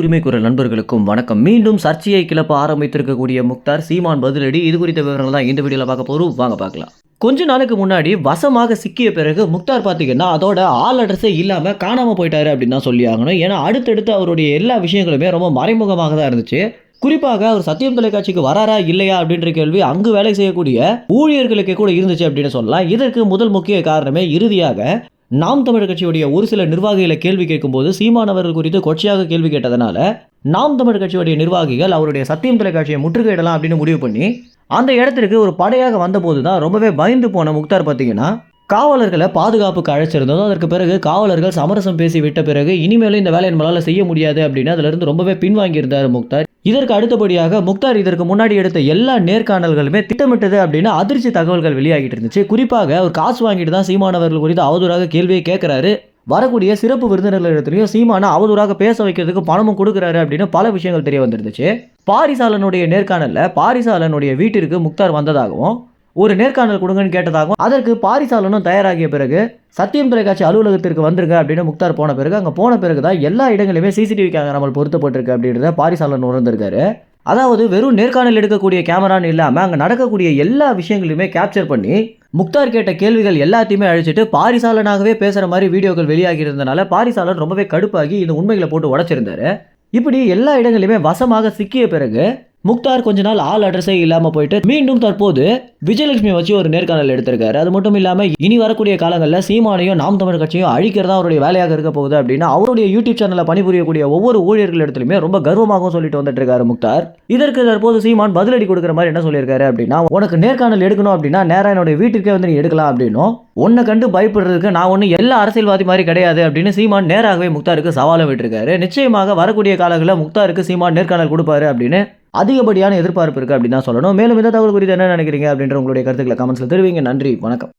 உரிமை குரல் நண்பர்களுக்கும் வணக்கம். மீண்டும் சர்ச்சையை கிளப்ப ஆரம்பித்திருக்கக்கூடிய முக்தார் சீமான் பதிலடி. இது குறித்த விவரங்கள் தான் இந்த வீடியோவில் பார்க்க போகிறோம் வாங்க பார்க்கலாம். கொஞ்ச நாளுக்கு முன்னாடி வசமாக சிக்கிய பிறகு முக்தார் பார்த்தீங்கன்னா அதோட ஆள் அட்ரஸே இல்லாமல் காணாமல் போயிட்டாரு அப்படின்னு தான் சொல்லி ஆகணும். ஏன்னா அடுத்தடுத்து அவருடைய எல்லா விஷயங்களுமே ரொம்ப மறைமுகமாக தான் இருந்துச்சு. குறிப்பாக அவர் சத்தியம் தொலைக்காட்சிக்கு வராரா இல்லையா அப்படின்ற கேள்வி அங்கு வேலை செய்யக்கூடிய ஊழியர்களுக்கு கூட இருந்துச்சு அப்படின்னு சொல்லலாம். இதற்கு முதல் முக்கிய காரணமே இறுதியாக நாம் தமிழர் கட்சியுடைய ஒரு சில நிர்வாகிகளை கேள்வி கேட்கும்போது சீமானவர்கள் குறித்து கொச்சையாக கேள்வி கேட்டதனால நாம் தமிழர் கட்சியுடைய நிர்வாகிகள் அவருடைய சத்தியம் தொலைக்காட்சியை முற்றுகையிடலாம் அப்படின்னு முடிவு பண்ணி அந்த இடத்திற்கு ஒரு படையாக வந்தபோது தான் ரொம்பவே பயந்து போன முக்தார் பார்த்தீங்கன்னா காவலர்களை பாதுகாப்புக்கு அழைச்சிருந்ததும் அதற்கு பிறகு காவலர்கள் சமரசம் பேசி விட்ட பிறகு இனிமேலும் இந்த வேலையை நம்மளால் செய்ய முடியாது அப்படின்னு அதிலிருந்து ரொம்பவே பின்வாங்கியிருந்தார் முக்தார். இதற்கு அடுத்தபடியாக முக்தார் இதற்கு முன்னாடி எடுத்த எல்லா நேர்காணல்களுமே திட்டமிட்டது அப்படின்னு அதிர்ச்சி தகவல்கள் வெளியாகிட்டு இருந்துச்சு. குறிப்பாக அவர் காசு வாங்கிட்டு தான் சீமானவர்கள் குறித்து அவதூறாக கேள்வியை கேட்கிறாரு. வரக்கூடிய சிறப்பு விருந்தினர்களிடத்துலையும் சீமானை அவதூறாக பேச வைக்கிறதுக்கு பணமும் கொடுக்குறாரு அப்படின்னு பல விஷயங்கள் தெரிய வந்துருந்துச்சு. பாரிசாலனுடைய நேர்காணலில் பாரிசாலனுடைய வீட்டிற்கு முக்தார் வந்ததாகவும் ஒரு நேர்காணல் கொடுங்கன்னு கேட்டதாகவும் அதற்கு பாரிசாலனும் தயாராகிய பிறகு சத்தியம் தொலைக்காட்சி அலுவலகத்திற்கு வந்துருங்க அப்படின்னு முக்தார் போன பிறகு அங்கே போன பிறகு தான் எல்லா இடங்களிலுமே சிசிடிவி கேமராமல் பொருத்தப்பட்டிருக்கு அப்படின்றத பாரிசாலன் உணர்ந்திருக்காரு. அதாவது வெறும் நேர்காணல் எடுக்கக்கூடிய கேமரான்னு இல்லாமல் அங்கே நடக்கக்கூடிய எல்லா விஷயங்களையுமே கேப்சர் பண்ணி முக்தார் கேட்ட கேள்விகள் எல்லாத்தையுமே அழிச்சிட்டு பாரிசாலனாகவே பேசுகிற மாதிரி வீடியோக்கள் வெளியாகி இருந்தனால பாரிசாலன் ரொம்பவே கடுப்பாகி இந்த உண்மைகளை போட்டு உடச்சிருந்தாரு. இப்படி எல்லா இடங்களிலுமே வசமாக சிக்கிய பிறகு முக்தார் கொஞ்ச நாள் ஆள் அட்ரஸே இல்லாமல் போயிட்டு மீண்டும் தற்போது விஜயலட்சுமி வச்சு ஒரு நேர்காணல் எடுத்திருக்காரு. அது மட்டும் இல்லாமல் இனி வரக்கூடிய காலங்களில் சீமானையும் நாம் தமிழ் கட்சியும் அழிக்கிறதா அவருடைய வேலையாக இருக்க போகுது அப்படின்னா அவருடைய யூடியூப் சேனலில் பணிபுரியக்கூடிய ஒவ்வொரு ஊழியர்கள் இடத்துலையுமே ரொம்ப கர்வமாகவும் சொல்லிட்டு வந்துட்டு இருக்காரு முக்தார். இதற்கு தற்போது சீமான் பதிலடி கொடுக்குற மாதிரி என்ன சொல்லியிருக்காரு அப்படின்னா உனக்கு நேர்காணல் எடுக்கணும் அப்படின்னா நேராக என்னுடைய வீட்டுக்கே வந்து நீ எடுக்கலாம் அப்படின்னும். உன்னை கண்டு பயப்படுறதுக்கு நான் ஒன்றும் எல்லா அரசியல்வாதி மாதிரி கிடையாது அப்படின்னு சீமான் நேராகவே முக்தாருக்கு சவாலும் விட்டுருக்காரு. நிச்சயமாக வரக்கூடிய காலங்களில் முக்தாருக்கு சீமான் நேர்காணல் கொடுப்பாரு அப்படின்னு அதிகப்படியான எதிர்பார்ப்பு இருக்குது அப்படின்னு தான் சொல்லணும். மேலும் இந்த தகவல் குறித்து என்ன நினைக்கிறீங்க அப்படின்ற உங்களுடைய கருத்துக்களை கமெண்ட்ஸில் தெரிவிங்க. நன்றி. வணக்கம்.